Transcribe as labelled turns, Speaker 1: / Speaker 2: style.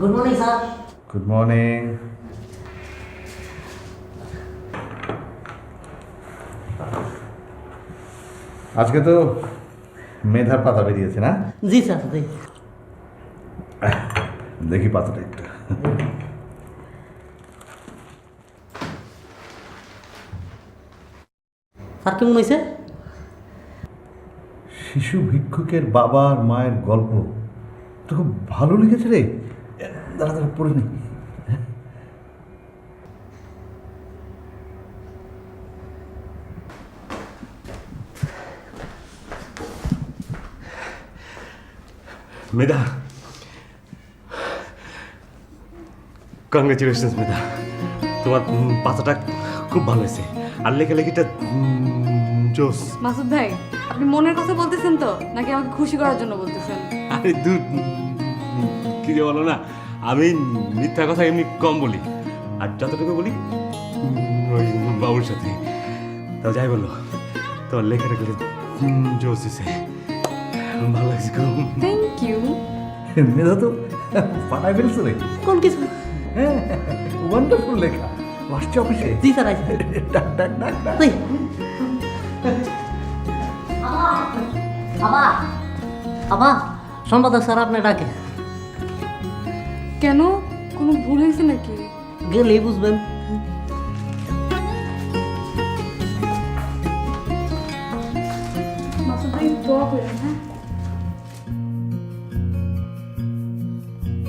Speaker 1: Good morning sir
Speaker 2: good morning আজকে তো মেধার পাতা বেরিয়েছে না?
Speaker 1: জি স্যার জি।
Speaker 2: দেখি পাতাটা একটু।
Speaker 1: স্যার কেমন হয়েছে?
Speaker 2: শিশু ভিক্ষুকের বাবা আর মায়ের গল্প তো খুব ভালো লিখেছে রে। দাঁড়া দাঁড়া পড়ে নি
Speaker 3: মেধা। কংগ্রেচুলেশনস মেধা। তোমার পাতাটা খুব ভালো হয়েছে। আর লেখালেখিটা উম, জোস।
Speaker 4: মাসুদ ভাই আপনি মনের কথা বলতেছেন তো? নাকি আমাকে খুশি করার জন্য বলতেছেন?
Speaker 3: আরে দূর কি যে বলো না। আমি মিথ্যা কথা এমনি কম বলি। আর যতটুকু বলি ওই বাবুর সাথে। তাও যাই বলল তোমার লেখাটা করে জোস দিছে ভালো লাগছে খুব।
Speaker 4: থ্যাংক ইউ
Speaker 2: মেধা তো পাঠায় ফেলছে রে।
Speaker 1: কোন কিছু?
Speaker 2: হ্যাঁ ওয়ান্ডারফুল লেখা। আসছে অফিসে।
Speaker 1: জি স্যার
Speaker 2: ডাক ডাক ডাক ডাক।
Speaker 1: আবা আবা সম্পাদক স্যার আপনি ডাকে।
Speaker 4: কেন? কোনো ভুল হয়েছে নাকি?
Speaker 1: গেলেই বুঝবেন।
Speaker 4: মাসুদ ভাই দোয়া করেন হ্যাঁ?